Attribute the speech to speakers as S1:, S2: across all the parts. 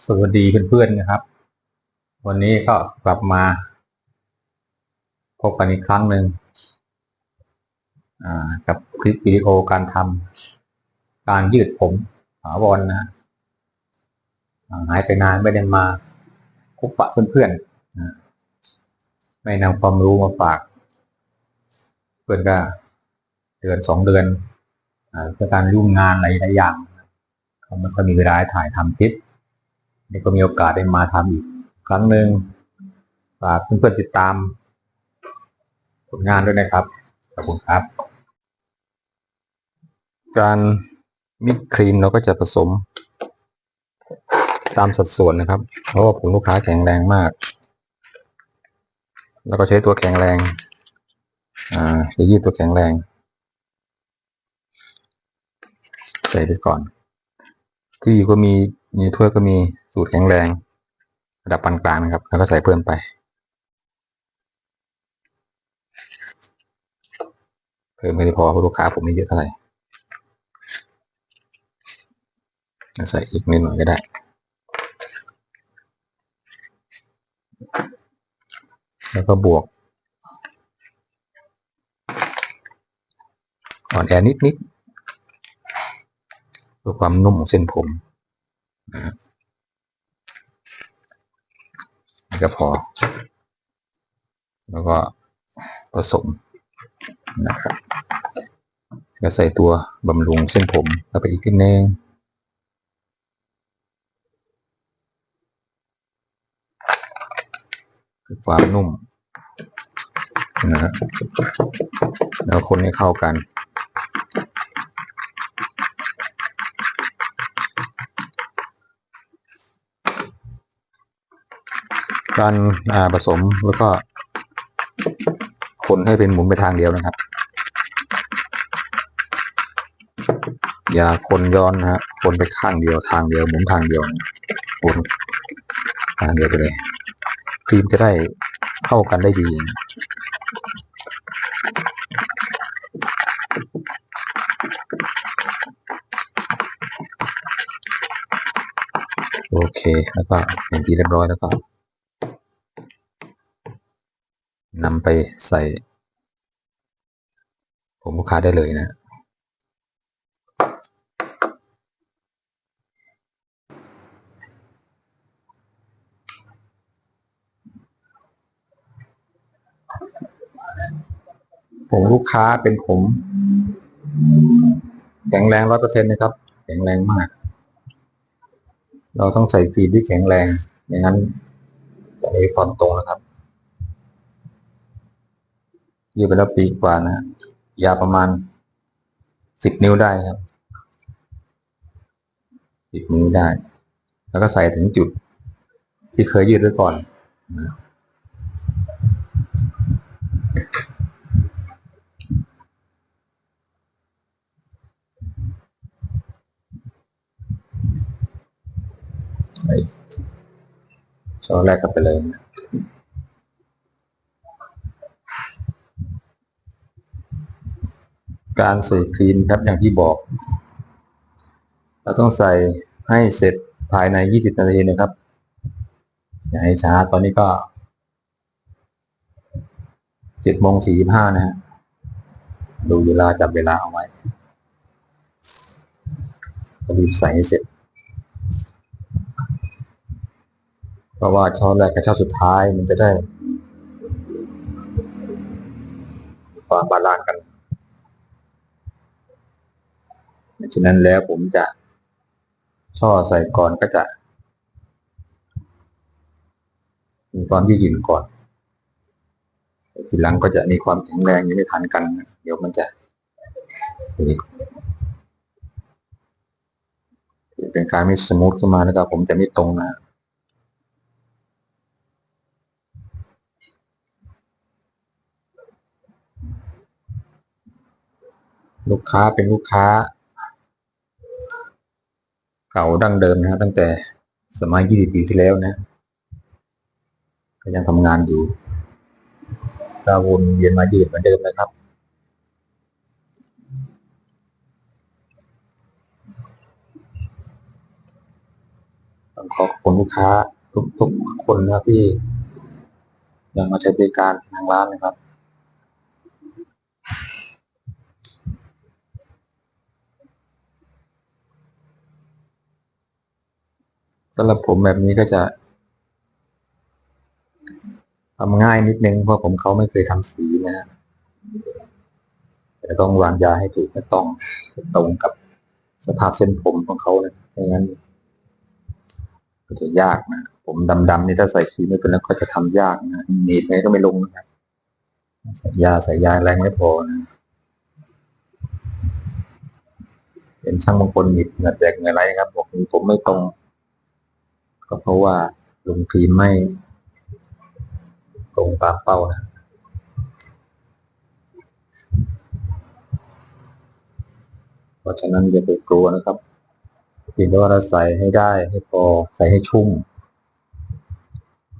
S1: สวัสดีเพื่อนๆนะครับ วันนี้ก็กลับมา พบกันอีกครั้งหนึ่งกับคลิปวิดีโอการทำการยืดผมถาวรนะฮะหายไปนานไม่ได้มาพบปะเพื่อนๆไม่นำความรู้มาฝาก เพื่อนก็เดือนสองเดือนอ่าเพื่อการยุ่งงานอะไรหลายอย่างเขาไม่ค่อยมีเวลาถ่ายทำคลิป นี่ก็มีโอกาสได้มาทำอีกครั้งหนึ่งฝากเพื่อนๆติดตามผลงานด้วยนะครับ ขอบคุณครับ การมิกครีมเราก็จะผสม ตามสัดส่วนนะครับ เพราะว่าผมลูกค้าแข็งแรงมาก แล้วก็ใช้ตัวแข็งแรง อ่าจะยืดตัวแข็งแรง ใส่ไปก่อน ที่ก็มี มีถ้วยก็มีสูตรแข็งแรง ระดับปานกลางนะครับ แล้วก็ใส่เพิ่มไป เพิ่มไม่ได้พอเพราะลูกค้าผมไม่เยอะเท่าไหร่ใส่อีกนิดหน่อยก็ได้แล้วก็บวก อ่อนแอนิดนิดๆเพื่อความนุ่มของเส้นผม ก็พอ แล้วก็ผสมนะครับก็ใส่ตัวบำรุงเส้นผมเข้าไปอีกนิดนึงคือความนุ่มนะฮะแล้วคนให้เข้ากัน การผสมแล้วก็ คนให้เป็นหมุนไปทางเดียวนะครับ อย่าคนย้อนนะฮะคนไปข้างเดียวทางเดียวหมุนทางเดียววนทางเดียวไปเลยครีมจะได้เข้ากันได้ดีโอเค แล้วก็เป็นที่เรียบร้อยแล้วก็ นำไปใส่ ผมลูกค้าได้เลยนะ ผมลูกค้าเป็นผม แข็งแรงร้อยเปอร์เซ็นต์นะครับ แข็งแรงมาก เราต้องใส่ฟีดที่แข็งแรงไม่างนั้นจะมีความตรงนะครับ ยืดไปแล้วปีกว่านะยาวประมาณสิบนิ้วได้ครับสิบนิ้วได้ แล้วก็ใส่ถึงจุดที่เคยยืดไว้ก่อนใส่ช้อนแรกก็ไปเลยนะ การใส่ครีมครับอย่างที่บอก เราต้องใส่ให้เสร็จภายใน 20 นาทีนะครับอย่าให้ช้าตอนนี้ก็7โมง45นะฮะดูเวลาจับเวลาเอาไว้รีบใส่ให้เสร็จ เพราะว่าช้อนแรกกับช้อนสุดท้ายมันจะได้ความบาลานซ์กัน ฉะนั้นแล้วผมจะช่อใส่ก่อนก็จะ มีความยืดหยุ่นก่อนทีหลังก็จะมีความแข็งแรงยังไม่ทันกัน เดี๋ยวมันจะเป็นการไม่สมูทขึ้นมาแล้วก็ผมจะไม่ตรงนะลูกค้าเป็นลูกค้า เก่าดั้งเดิมนะฮะตั้งแต่สมัย 20 ปีที่แล้วนะ ก็ยังทำงานอยู่ก็วนเวียนมายืดเหมือนเดิมนะครับ ต้องขอขอบคุณลูกค้าทุกทุกคนนะที่ยังมาใช้บริการทางร้านนะครับ สำหรับผมแบบนี้ก็จะทำง่ายนิดนึงเพราะผมเขาไม่เคยทำสีนะฮะแต่ต้องวางยาให้ถูกและต้องตรงกับสภาพเส้นผมของเขานะไม่งั้นก็จะยากนะ ผมดำๆนี่ถ้าใส่ครีมไม่เป็นแล้วก็จะทำยากนะหนีบไงก็ไม่ลงนะครับใส่ยาใส่ยาแรงไม่พอนะเป็นช่างบางคนหนีบเหงื่อแตกเหงื่อไหลครับบอกผมไม่ตรง ก็เพราะว่าลงครีมไม่ตรงตามเป้านะเพราะฉะนั้นอย่าไปกลัวนะครับเพียงแต่ว่าเราใส่ให้ได้ให้พอใส่ให้ชุ่ม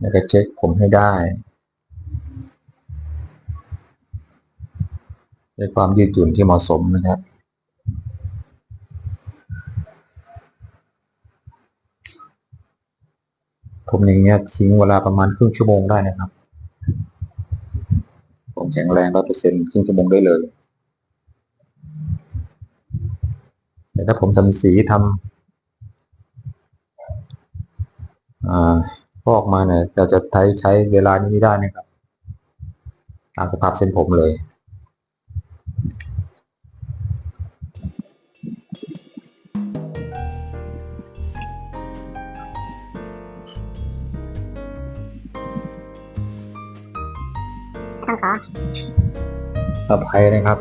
S1: แล้วก็เช็คผมให้ได้ด้วยความยืดหยุ่นที่เหมาะสมนะครับ ผมอย่างเงี้ยทิ้งเวลาประมาณครึ่งชั่วโมงได้นะครับ ผมแข็งแรงร้อยเปอร์เซ็นต์ครึ่งชั่วโมงได้เลยแต่ถ้าผมทำสีทำอ่าพอกมาเนี่ยเราจะใช้ใช้เวลานี้ไม่ได้นะครับตามสภาพเส้นผมเลย
S2: ท่านขอ
S1: อภัยนะครับ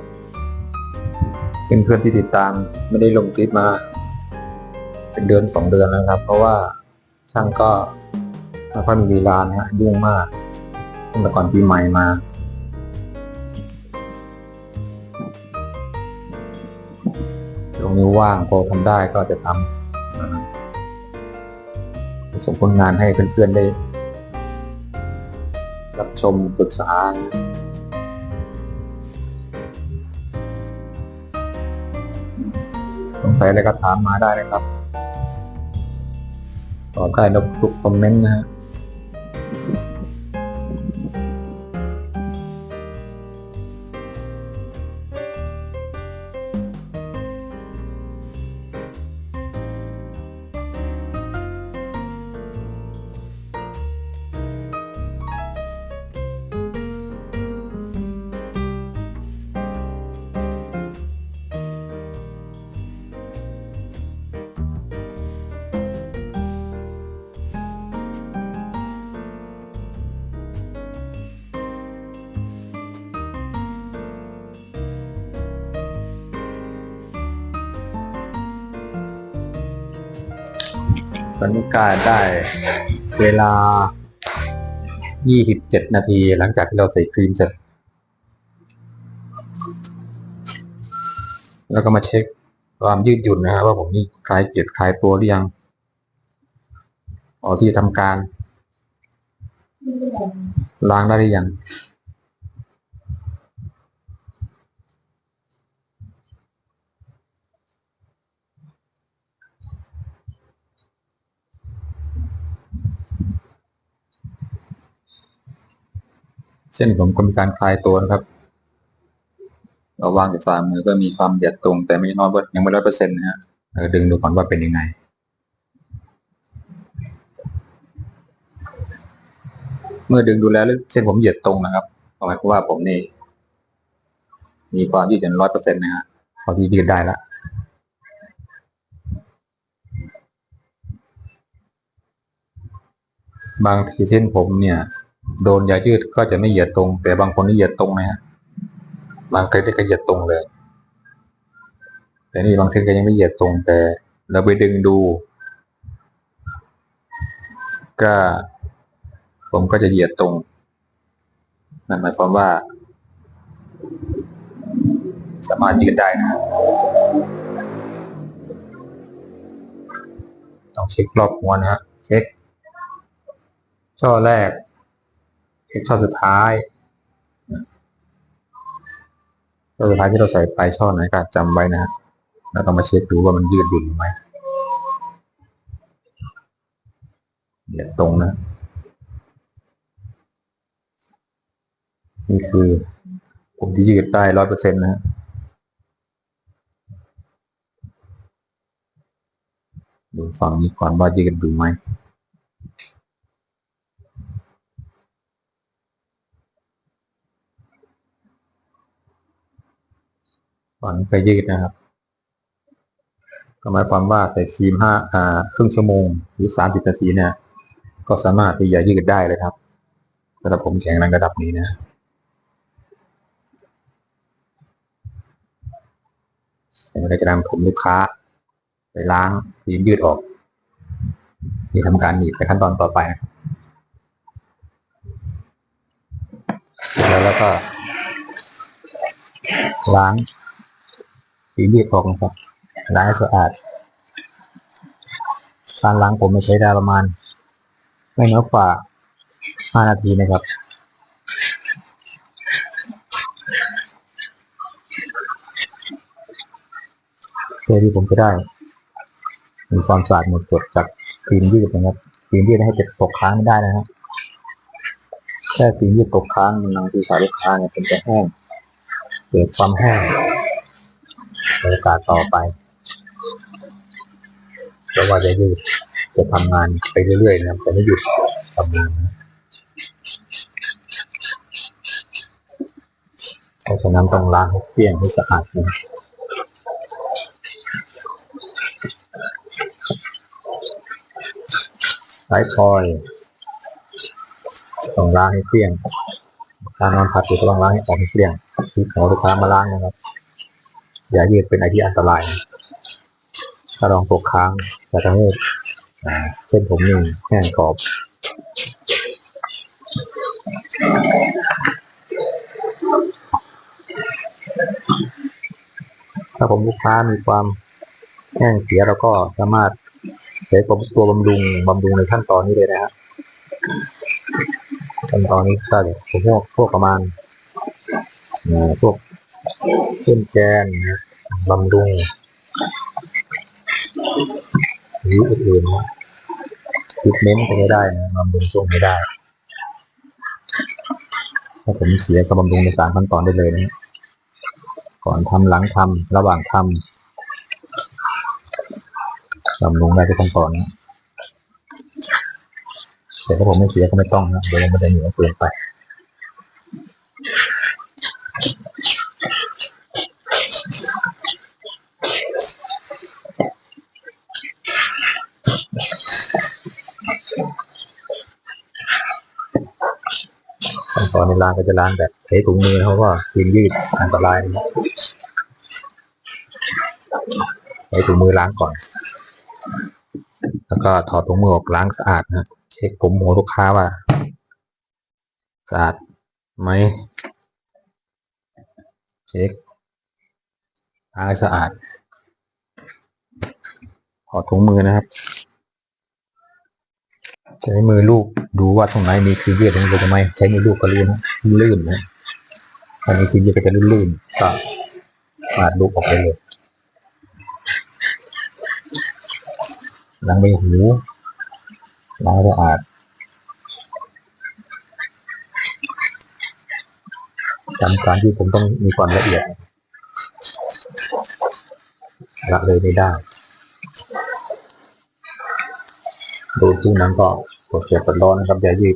S1: เป็นเพื่อนที่ติดตามไม่ได้ลงคลิปมา เป็นเดือนสองเดือนแล้วครับ เพราะว่าช่างก็ไม่ค่อยมีเวลานะฮะยุ่งมากตั้งแต่ก่อนปีใหม่มาตรงนี้ว่างพอทำได้ก็จะทำส่งผลงานให้เพื่อนๆได้ ชมปรึกษา สงสัยอะไรก็ถามมาได้นะครับตอบได้นะทุกคอมเมนต์นะ ตอนนี้ก็ได้เวลา 27 นาทีหลังจากที่เราใส่ครีมเสร็จ แล้วก็มาเช็คความยืดหยุ่นนะครับว่าผมนี่คลายเกล็ดคลายตัวหรือยังพอที่จะทำการ ล้างได้หรือยัง เส้นผมก็มีการคลายตัวนะครับเราวางอยู่ฝ่ามือก็มีความเหยียดตรง แต่ไม่น้อยยังไม่ร้อยเปอร์เซ็นต์นะฮะดึงดูก่อนว่าเป็นยังไงเมื่อดึงดูแล้วเส้นผมเหยียดตรงนะครับหมายความว่าผมนี่ มีความยืดหยุ่นร้อยเปอร์เซ็นต์นะฮะพอที่ยืดได้ละบางทีเส้นผมเนี่ย โดนยายืดก็จะไม่เหยียดตรง แต่บางคนนี่เหยียดตรงนะฮะบางเคสก็เหยียดตรงเลย แต่นี่บางเส้นก็ยังไม่เหยียดตรงแต่ เราไปดึงดู ก็ ผมก็จะเหยียดตรงนั่นหมายความว่า สามารถยืดได้นะฮะต้องเช็ครอบหัวนะฮะเช็คช่อแรก เช็คช่อสุดท้ายช่อสุดท้ายที่เราใส่ไปช่อไหนก็จำไว้นะฮะแล้วก็มาเช็คดูว่ามันยืดหยุ่นไหมเหยียตรงนะ นี่คือผมที่ยืดได้ร้อยเปอร์เซ็นต์นะฮะดูฝั่งนี้ก่อนว่ายืดดูไหม ฝั่งนี้ก็ยืดนะครับ ก็หมายความว่าใส่ครีมห้าอ่าครึ่งชั่วโมงหรือสามสิบนาทีเนี่ย ก็สามารถที่จะยืดได้เลยครับสำหรับผมแข็งแรงระดับนี้นะเดี๋ยวเราจะนำผมลูกค้า ไปล้างครีมยืดออกนี่ทำการหนีบไปขั้นตอนต่อไปนะครับแล้วก็ล้าง ครีมยืดออกนะครับล้างสะอาดการล้างผมใช้ได้ประมาณ ไม่น้อยกว่า 5 นาทีนะครับเพื่อที่ผมจะได้ มีความสะอาดหมดจดจากครีมยืดนะครับครีมยืดให้เก็บตกค้างไม่ได้นะครับแค่ครีมยืดตกค้างมันบางทีสายลูกค้าเนี่ยเป็นจะแห้งเกิดความแห้ง โอกาสต่อไปเพราะว่าจะหยืดจะทำงานไปเรื่อยๆนะจะไม่หยุดทำงานนะเพราะฉะนั้นต้องล้างให้เกลี้ยงให้สะอาดนะครับใช้พลอยต้องล้างให้เกลี้ยงการนอนผัดอยู่ก็ต้องล้างให้ออกให้เกลี้ยงที่หัวลูกค้ามาล้างนะครับ อย่ายืดเป็นอะไรที่อันตรายถ้าลองตกค้างจะทำให้เส้นผมนี่แห้งกรอบถ้าผมลูกค้ามีความแห้งเสียเราก็สามารถใช้ตัวบำรุงบำรุงในขั้นตอนนี้เลยนะฮะขั้นตอนนี้ก็พวกพวกประมาณพวก เครื่องแกนนะบำรุงหรืออื่นๆนะทรีทเมนต์ก็ไม่ได้นะบำรุงช่วงไม่ได้ถ้าผมเสียก็บำรุงในสามขั้นตอนได้เลยนะฮะก่อนทำหลังทำระหว่างทำบำรุงได้ทุกขั้นตอนนะแต่ถ้าผมไม่เสียก็ไม่ต้องนะเดี๋ยวมันจะเหนียวเกินไป ขั้นตอน ในร้านก็จะล้างแบบใช้ถุงมือเขาก็ยืนยืดอันตรายใช้ถุงมือล้างก่อน แล้วก็ถอดถุงมือออกล้างสะอาดนะเช็คผมหัวลูกค้าว่าสะอาดไหมเช็คล้างสะอาดถอดถุงมือนะครับ ใช้มือลูกดูว่าตรงไหนมีครีมยืดตรงนี้จะไหมใช้มือลูกก็รู้นะลื่นนะถ้ามีครีมยืดก็จะลื่นๆก็ปาดลูกออกไปเลยล้างใบหูล้างสะอาดจำการที่ผมต้องมีความละเอียดละเลยไม่ได้ ดูที่นั้นก็ กดเสียบกดร้อนนะครับอย่ายืด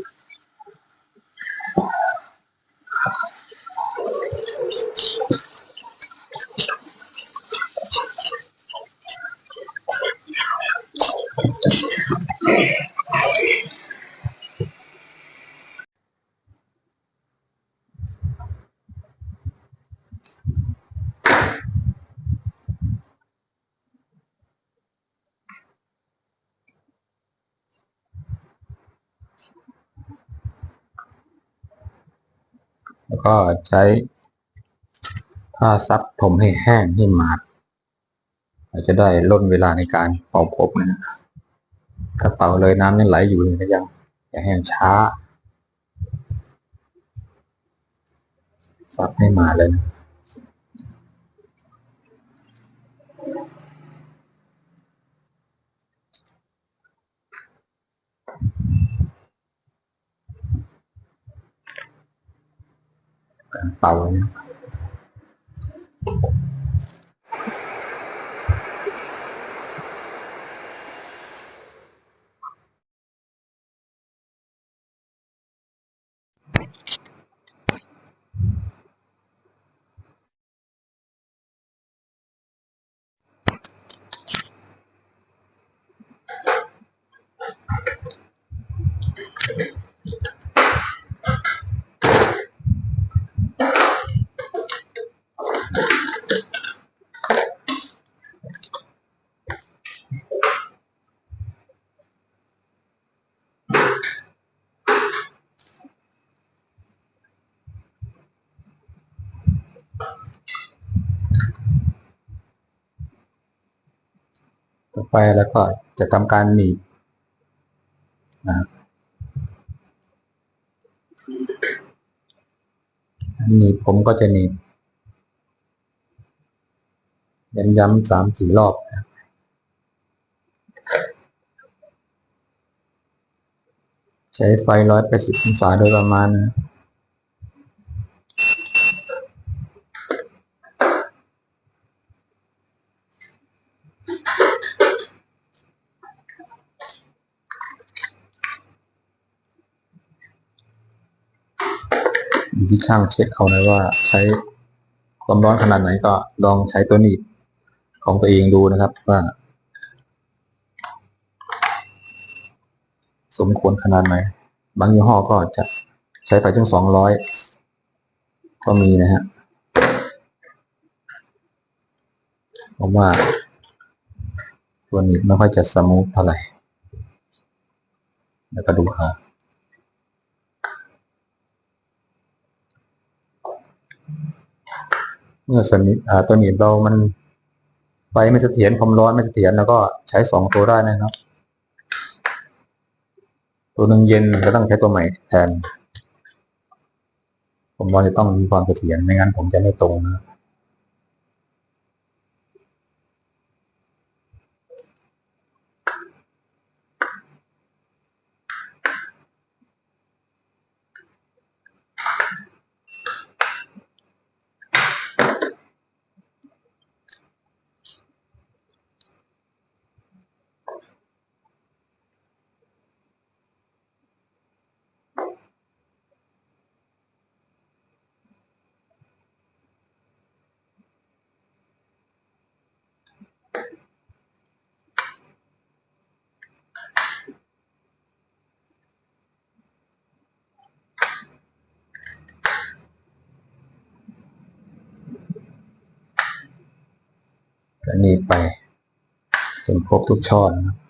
S1: ก็ใช้ผ้าซับผมให้แห้งให้หมาดเราจะได้ลดเวลาในการเป่าผมนะฮะถ้าเป๋าเลยน้ำยังไหลอยู่นะยังจะแห้งช้าซับให้หมาดเลยนะ ก ต่อไปแล้วก็จะทำการหนีบนะครับหนีบผมก็จะหนีบย้ำๆสามสี่รอบนะครับใช้ไฟร้อยแปดสิบองศาโดยประมาณนะ อยู่ ที่ช่างเช็คเอาเลยว่าใช้ความร้อนขนาดไหนก็ลองใช้ตัวหนีบของตัวเองดูนะครับว่า สมควรขนาดไหน บางยี่ห้อก็จะใช้ไปถึงสองร้อยก็มีนะฮะผมว่า ตัวหนีบไม่ค่อยจะสมูทเท่าไหร่แล้วก็ดูเอา เมื่อสนิทอ่าตัวหนีบเรามันไฟไม่เสถียรความร้อนไม่เสถียรแล้วก็ใช้สองตัวได้นะครับ ตัวหนึ่งเย็นก็ต้องใช้ตัวใหม่แทนผมว่าจะต้องมีความเสถียรไม่งั้นผมจะไม่ตรงนะ ก็นี่ไปจนครบทุกช่อนะครับ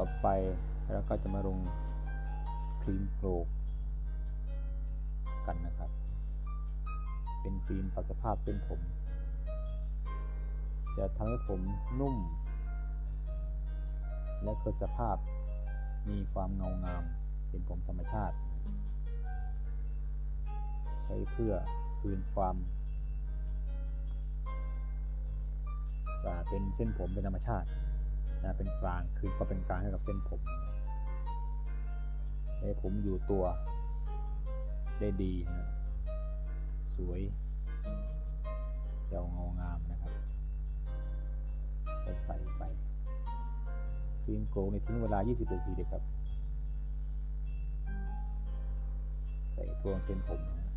S1: ต่อไปเราก็จะมาลงครีมโกรกกันนะครับ เป็นครีมปรับสภาพเส้นผม จะทำให้ผมนุ่ม และคือสภาพมีความเงางาม เป็นผมธรรมชาติ ใช้เพื่อคืนความอ่เป็นเส้นผมเป็นธรรมชาติ นะเป็นกลางคือก็เป็นกลางให้กับเส้นผมให้ผมอยู่ตัวได้ดีนะสวยเยาวงางามนะครับจะใส่ไปครีมโกลในทิ้งเวลา 20 นาทีเลยครับ ใส่ตัวเส้นผมนะ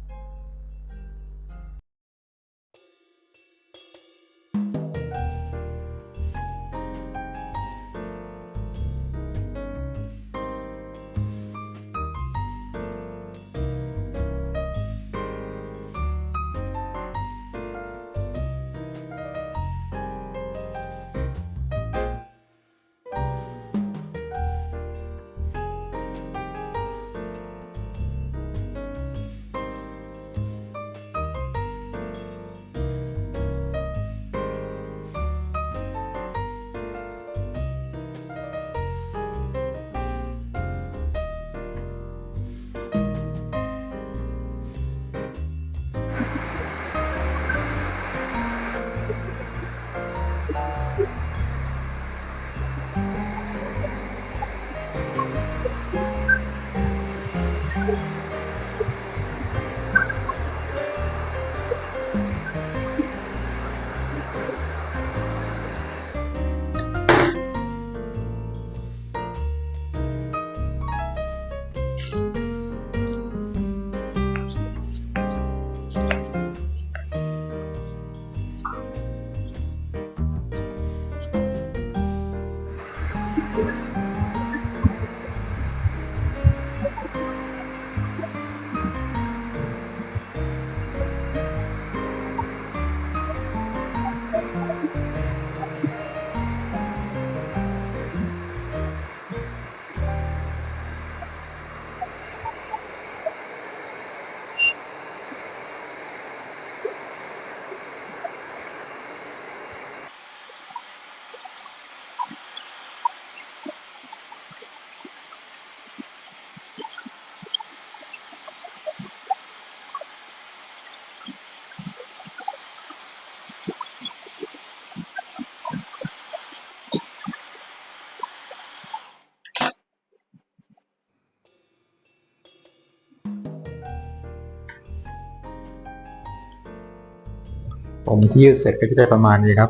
S1: ผมที่ยืดเสร็จก็จะได้ประมาณนี้ครับ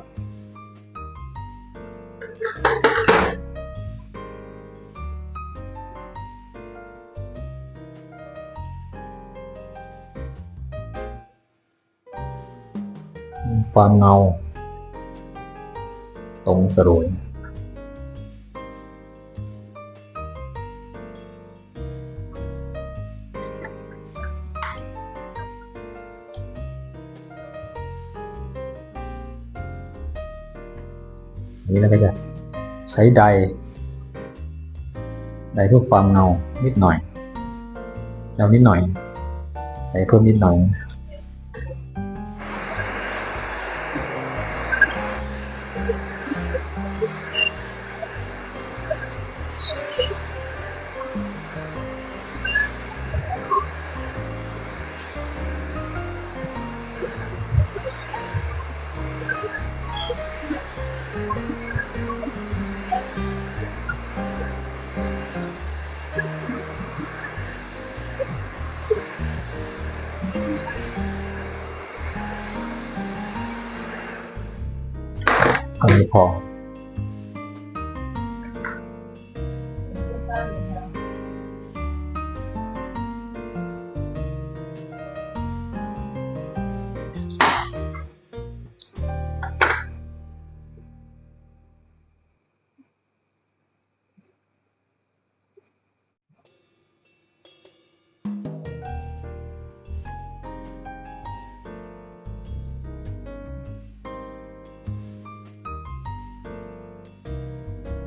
S1: ความเงา ตรงสรวย นี้แล้วก็จะใช้ไดร์ไดร์เพื่อความเงานิดหน่อยเงานิดหน่อยใดเพิ่มนิดหน่อย อันนี้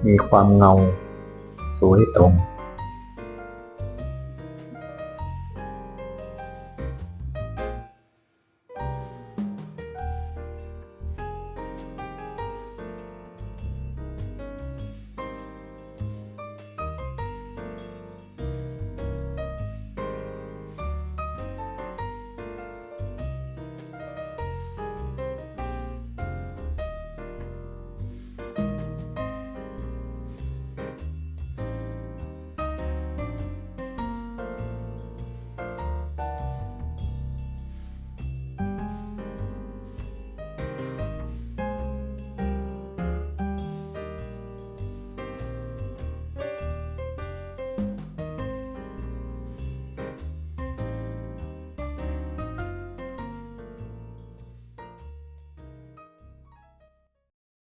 S1: มีความเงา สวยตรง